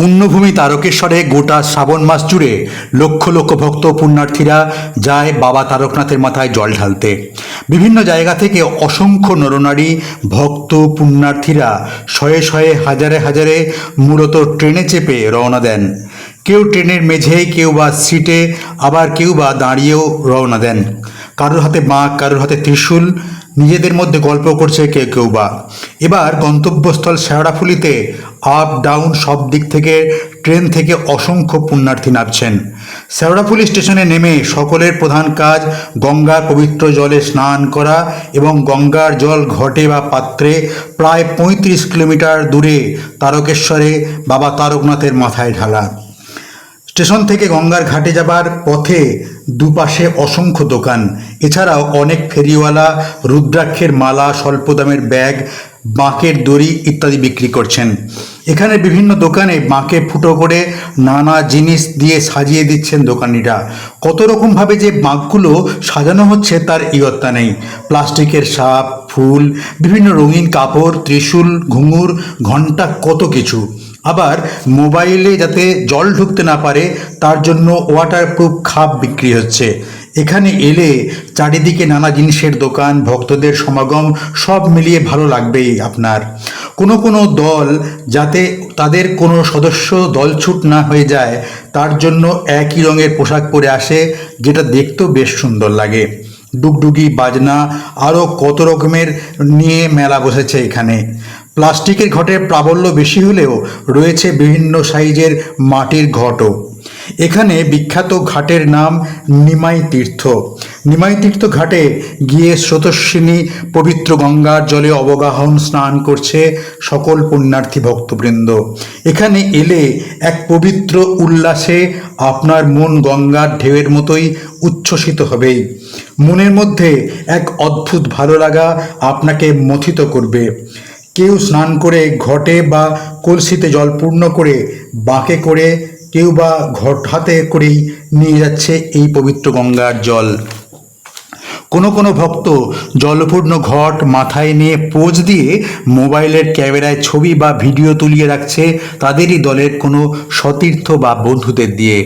পুণ্যভূমি তারকেশ্বরে গোটা শ্রাবণ মাস জুড়ে লক্ষ লক্ষ ভক্ত পুণ্যার্থীরা যায় বাবা তারকনাথের মাথায় জল ঢালতে। বিভিন্ন জায়গা থেকে অসংখ্য নরনারী, ভক্ত, পুণ্যার্থীরা শয়ে শয়ে হাজারে হাজারে মূলত ট্রেনে চেপে রওনা দেন। কেউ ট্রেনের মেঝেই কেউ বা সিটে, আবার কেউ বা দাঁড়িয়েও রওনা দেন। কারোর হাতে বাঁক কারোর হাতে ত্রিশূল, নিজেদের মধ্যে গল্প করছে কেউ কেউ বা। এবার গন্তব্যস্থল শেওড়াফুলিতে আপ ডাউন সব দিক থেকে ট্রেন থেকে অসংখ্য পুণ্যার্থী নামছেন। শেওড়াফুলি স্টেশনে নেমে সকলের প্রধান কাজ গঙ্গার পবিত্র জলে স্নান করা এবং গঙ্গার জল ঘটে বা পাত্রে প্রায় পঁয়ত্রিশ কিলোমিটার দূরে তারকেশ্বরে বাবা তারকনাথের মাথায় ঢালা। স্টেশন থেকে গঙ্গার ঘাটে যাবার পথে দুপাশে অসংখ্য দোকান। এছাড়াও অনেক ফেরিওয়ালা, রুদ্রাক্ষের মালা স্বল্প দামের ব্যাগ বাঁকের দড়ি ইত্যাদি বিক্রি করছেন। এখানে বিভিন্ন দোকানে বাঁকে ফুটো করে নানা জিনিস দিয়ে সাজিয়ে দিচ্ছেন দোকানিরা। কত রকমভাবে যে বাঁকগুলো সাজানো হচ্ছে তার ইয়ত্তা নেই। প্লাস্টিকের সাপ, ফুল, বিভিন্ন রঙিন কাপড়, ত্রিশূল, ঘুঙুর ঘণ্টা কত কিছু। আবার মোবাইলে যাতে জল ঢুকতে না পারে, তার জন্য ওয়াটারপ্রুফ খাপ বিক্রি হচ্ছে। এখানে এলে চারিদিকে নানা জিনিসের দোকান, ভক্তদের সমাগম, সব মিলিয়ে ভালো লাগবেই আপনার। কোনো কোনো দল যাতে তাদের কোনো সদস্য দলছুট না হয়ে যায়, তার জন্য একই রঙের পোশাক পরে আসে, যেটা দেখতেও বেশ সুন্দর লাগে। ডুগডুগি, বাজনা, আরও কত রকমের নিয়ে মেলা বসেছে এখানে। প্লাস্টিকের ঘটের প্রাবল্য বেশি হলেও রয়েছে বিভিন্ন সাইজের মাটির ঘটও। এখানে বিখ্যাত ঘাটের নাম নিমাই তীর্থ। নিমাই তীর্থ ঘাটে গিয়ে স্রোতস্বিনী পবিত্র গঙ্গার জলে অবগাহন স্নান করছে সকল পুণ্যার্থী ভক্তবৃন্দ। এখানে এলে এক পবিত্র উল্লাসে আপনার মন গঙ্গার ঢেউয়ের মতোই উচ্ছ্বসিত হবেই। মনের মধ্যে এক অদ্ভুত ভালো লাগা আপনাকে মথিত করবে। কেউ স্নান করে ঘটে বা কলসিতে জল পূর্ণ করে বাঁকে করে কেউ বা ঘট হাতে করেই নিয়ে যাচ্ছে এই পবিত্র গঙ্গার জল। কোনো কোনো ভক্ত জলপূর্ণ ঘট মাথায় নিয়ে পোজ দিয়ে মোবাইলের ক্যামেরায় ছবি বা ভিডিও তুলিয়ে রাখছে তাদেরই দলের কোনো সতীর্থ বা বন্ধুদের দিয়ে।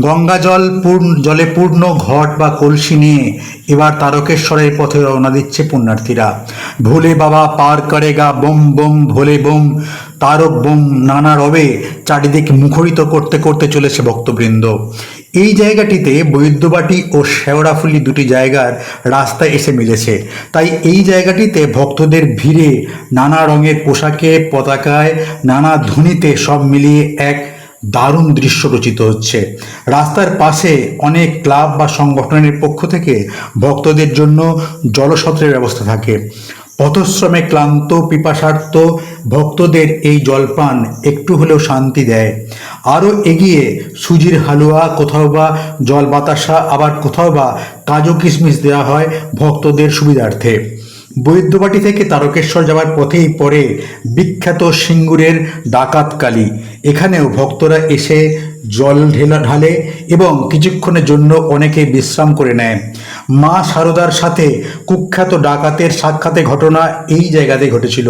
গঙ্গা জল পূর্ণ, জলে পূর্ণ ঘট বা কলসি নিয়ে এবার তারকেশ্বরের পথে রওনা দিচ্ছে পুণ্যার্থীরা। ভোলে বাবা পার করেগা, বোম বোম, ভোলে বোম, তারক বোম, নানা রবে চারিদিক মুখরিত করতে করতে চলেছে ভক্তবৃন্দ। এই জায়গাটিতে বৈদ্যবাটি ও শেওড়াফুলি দুটি জায়গার রাস্তায় এসে মিলেছে তাই এই জায়গাটিতে ভক্তদের ভিড়ে নানা রঙের পোশাকে, পতাকায়, নানা ধ্বনিতে সব মিলিয়ে এক দারুণ দৃশ্য রচিত হচ্ছে। রাস্তার পাশে অনেক ক্লাব বা সংগঠনের পক্ষ থেকে ভক্তদের জন্য জলসত্রের ব্যবস্থা থাকে। পথশ্রমে ক্লান্ত, পিপাসার্থ ভক্তদের এই জলপান একটু হলেও শান্তি দেয়। আরও এগিয়ে সুজির হালুয়া কোথাও বা জল বাতাসা আবার কোথাও বা কাজু কিশমিশ দেওয়া হয় ভক্তদের সুবিধার্থে। বৈদ্যবাটি থেকে তারকেশ্বর যাওয়ার পথেই পরে বিখ্যাত সিঙ্গুরের ডাকাতকালী এখানেও ভক্তরা এসে জল ঢেলা ঢালে এবং কিছুক্ষণের জন্য অনেকে বিশ্রাম করে নেয়। মা সারদার সাথে কুখ্যাত ডাকাতের সাক্ষাতে ঘটনা এই জায়গাতে ঘটেছিল।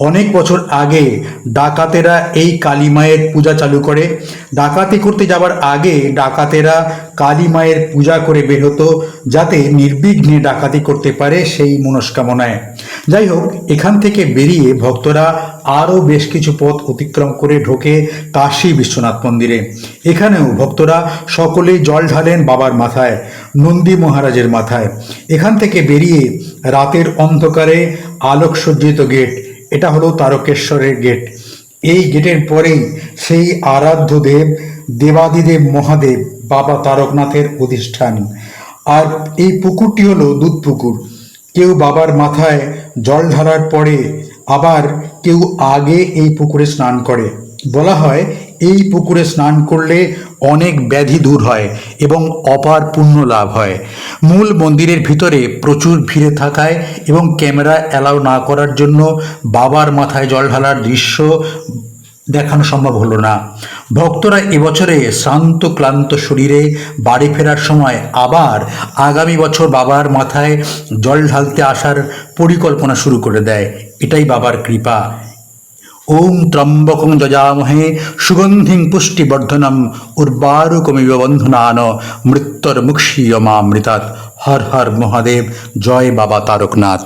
অনেক বছর আগে ডাকাতেরা এই কালী মায়ের পূজা চালু করে। ডাকাতি করতে যাওয়ার আগে ডাকাতেরা কালী মায়ের পূজা করে বের হতো যাতে নির্বিঘ্নে ডাকাতি করতে পারে সেই মনস্কামনায়। যাই হোক, এখান থেকে বেরিয়ে ভক্তরা আরও বেশ কিছু পথ অতিক্রম করে ঢোকে কাশী বিশ্বনাথ মন্দিরে। এখানেও ভক্তরা সকলেই জল ঢালেন বাবার মাথায়, নন্দী মহারাজের মাথায়। এখান থেকে বেরিয়ে রাতের অন্ধকারে আলোকসজ্জিত গেট, এটা হলো তারকেশ্বরের গেট। এই গেটের পরেই সেই আরাধ্য দেব, দেবাদিদেব মহাদেব, বাবা তারকনাথের অধিষ্ঠান। আর এই পুকুরটি হলো দুধ পুকুর। কেউ বাবার মাথায় জল ঢালার পরে আবার কেউ আগে এই পুকুরে স্নান করে। বলা হয় এই পুকুরে স্নান করলে অনেক ব্যাধি দূর হয় এবং অপার পুণ্য লাভ হয়। মূল মন্দিরের ভিতরে প্রচুর ভিড়ে থাকায় এবং ক্যামেরা অ্যালাউ না করার জন্য বাবার মাথায় জল ঢালার দৃশ্য দেখানো সম্ভব হলো না। ভক্তরা এবছরে শ্রান্ত ক্লান্ত শরীরে বাড়ি ফেরার সময় আবার আগামী বছর বাবার মাথায় জল ঢালতে আসার পরিকল্পনা শুরু করে দেয়। এটাই বাবার কৃপা। ওম ত্রম্বকং যজামহে সুগন্ধিং পুষ্টিবর্ধনম উর্বারুকমিব বন্ধনান মৃত্যুর্মুক্ষীয়মামৃতাৎ। হর হর মহাদেব জয় বাবা তারকনাথ।